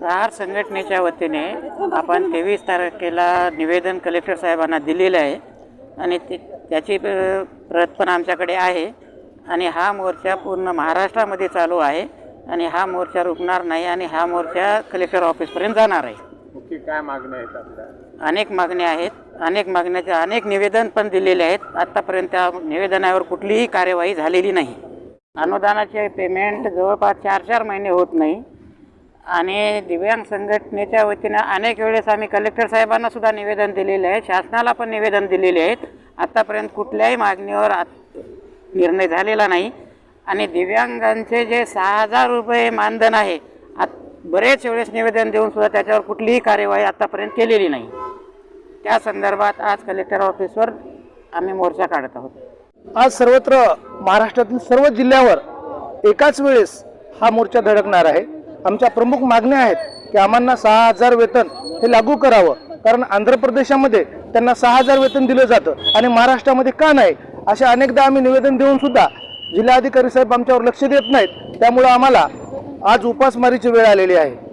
प्रहार संघटनेच्या वतीने आपण तेवीस तारखेला निवेदन कलेक्टर साहेबांना दिलेलं आहे आणि ते त्याची प्रत पण आमच्याकडे आहे. आणि हा मोर्चा पूर्ण महाराष्ट्रामध्ये चालू आहे आणि हा मोर्चा रुकणार नाही आणि हा मोर्चा कलेक्टर ऑफिसपर्यंत जाणार आहे. काय मागण्या आहेत आपल्या? अनेक मागण्या आहेत. अनेक मागण्याचे अनेक निवेदन पण दिलेले आहेत. आत्तापर्यंत त्या निवेदनावर कुठलीही कार्यवाही झालेली नाही. अनुदानाचे पेमेंट जवळपास चार चार महिने होत नाही. आणि दिव्यांग संघटनेच्या वतीनं अनेक वेळेस आम्ही कलेक्टर साहेबांना सुद्धा निवेदन दिलेले आहे. शासनाला पण निवेदन दिलेले आहेत. आत्तापर्यंत कुठल्याही मागणीवर आत- निर्णय झालेला नाही. आणि दिव्यांगांचे जे सहा हजार रुपये मानधन आहे आत बरेच वेळेस निवेदन देऊन सुद्धा त्याच्यावर कुठलीही कार्यवाही आत्तापर्यंत केलेली नाही. त्या संदर्भात आज कलेक्टर ऑफिसवर आम्ही मोर्चा काढत आहोत. आज सर्वत्र महाराष्ट्रातील सर्व जिल्ह्यावर एकाच वेळेस हा मोर्चा धडकणार आहे. आमच्या प्रमुख मागण्या आहेत की आम्हाला सहा हजार वेतन हे लागू करावं. कारण आंध्र प्रदेशामध्ये त्यांना सहा हजार वेतन दिलं जातं आणि महाराष्ट्रामध्ये का नाही? असे अनेकदा आम्ही निवेदन देऊन सुद्धा जिल्हाधिकारी साहेब आमच्यावर लक्ष देत नाहीत. त्यामुळं आम्हाला आज उपासमारीची वेळ आलेली आहे.